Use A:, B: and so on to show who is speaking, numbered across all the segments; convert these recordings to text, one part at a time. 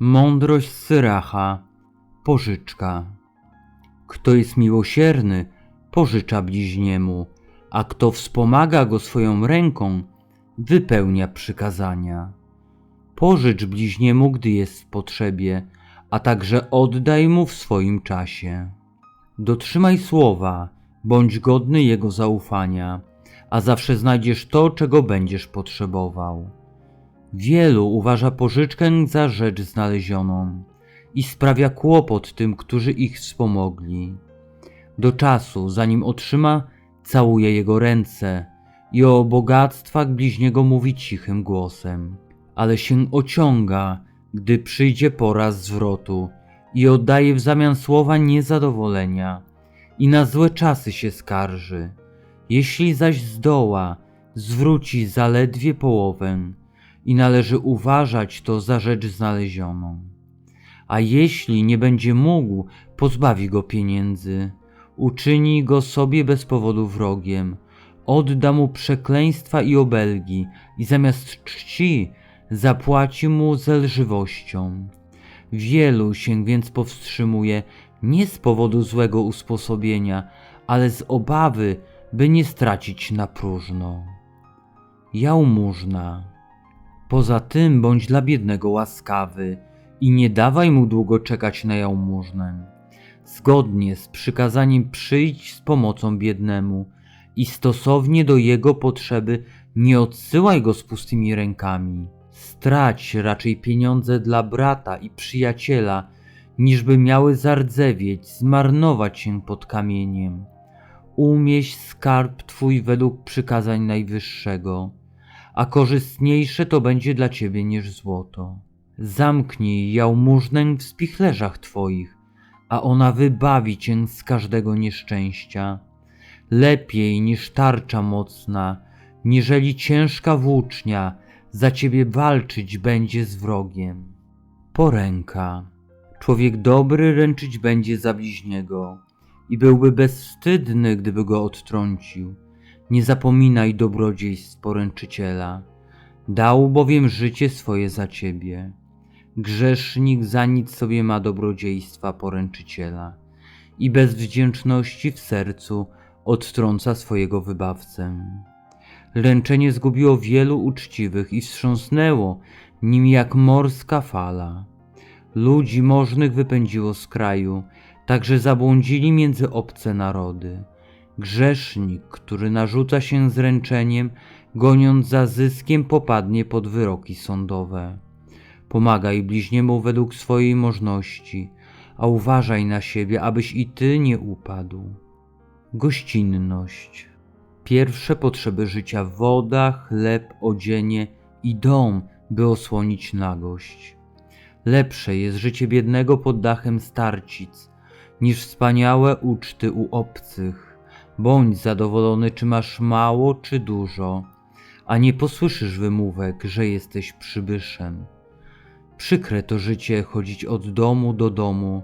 A: Mądrość Syracha, pożyczka. Kto jest miłosierny, pożycza bliźniemu, a kto wspomaga go swoją ręką, wypełnia przykazania. Pożycz bliźniemu, gdy jest w potrzebie, a także oddaj mu w swoim czasie. Dotrzymaj słowa, bądź godny jego zaufania, a zawsze znajdziesz to, czego będziesz potrzebował. Wielu uważa pożyczkę za rzecz znalezioną i sprawia kłopot tym, którzy ich wspomogli. Do czasu, zanim otrzyma, całuje jego ręce i o bogactwach bliźniego mówi cichym głosem, ale się ociąga, gdy przyjdzie pora zwrotu i oddaje w zamian słowa niezadowolenia i na złe czasy się skarży. Jeśli zaś zdoła, zwróci zaledwie połowę i należy uważać to za rzecz znalezioną. A jeśli nie będzie mógł, pozbawi go pieniędzy, uczyni go sobie bez powodu wrogiem, odda mu przekleństwa i obelgi i zamiast czci zapłaci mu zelżywością. Wielu się więc powstrzymuje nie z powodu złego usposobienia, ale z obawy, by nie stracić na próżno. Jałmużna. Poza tym bądź dla biednego łaskawy i nie dawaj mu długo czekać na jałmużnę. Zgodnie z przykazaniem przyjdź z pomocą biednemu i stosownie do jego potrzeby nie odsyłaj go z pustymi rękami. Strać raczej pieniądze dla brata i przyjaciela, niżby miały zardzewieć, zmarnować się pod kamieniem. Umieść skarb twój według przykazań Najwyższego, a korzystniejsze to będzie dla ciebie niż złoto. Zamknij jałmużnę w spichlerzach twoich, a ona wybawi cię z każdego nieszczęścia. Lepiej niż tarcza mocna, niżeli ciężka włócznia, za ciebie walczyć będzie z wrogiem. Poręka. Człowiek dobry ręczyć będzie za bliźniego i byłby bezwstydny, gdyby go odtrącił. Nie zapominaj dobrodziejstw poręczyciela. Dał bowiem życie swoje za ciebie. Grzesznik za nic sobie ma dobrodziejstwa poręczyciela i bez wdzięczności w sercu odtrąca swojego wybawcę. Ręczenie zgubiło wielu uczciwych i wstrząsnęło nim jak morska fala. Ludzi możnych wypędziło z kraju, także zabłądzili między obce narody. Grzesznik, który narzuca się zręczeniem, goniąc za zyskiem, popadnie pod wyroki sądowe. Pomagaj bliźniemu według swojej możności, a uważaj na siebie, abyś i ty nie upadł. Gościnność. Pierwsze potrzeby życia woda, chleb, odzienie i dom, by osłonić nagość. Lepsze jest życie biednego pod dachem starcic, niż wspaniałe uczty u obcych. Bądź zadowolony, czy masz mało, czy dużo, a nie posłyszysz wymówek, że jesteś przybyszem. Przykre to życie chodzić od domu do domu,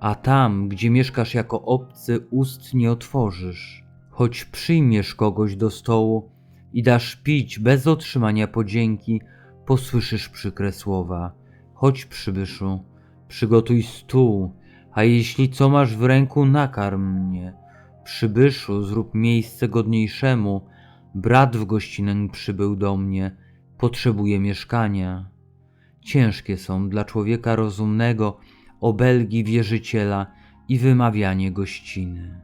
A: a tam, gdzie mieszkasz jako obcy, ust nie otworzysz. Choć przyjmiesz kogoś do stołu i dasz pić bez otrzymania podzięki, posłyszysz przykre słowa. Chodź, przybyszu, przygotuj stół, a jeśli co masz w ręku, nakarm mnie. Przybyszu, zrób miejsce godniejszemu. Brat w gościnę przybył do mnie, potrzebuje mieszkania. Ciężkie są dla człowieka rozumnego obelgi wierzyciela i wymawianie gościny.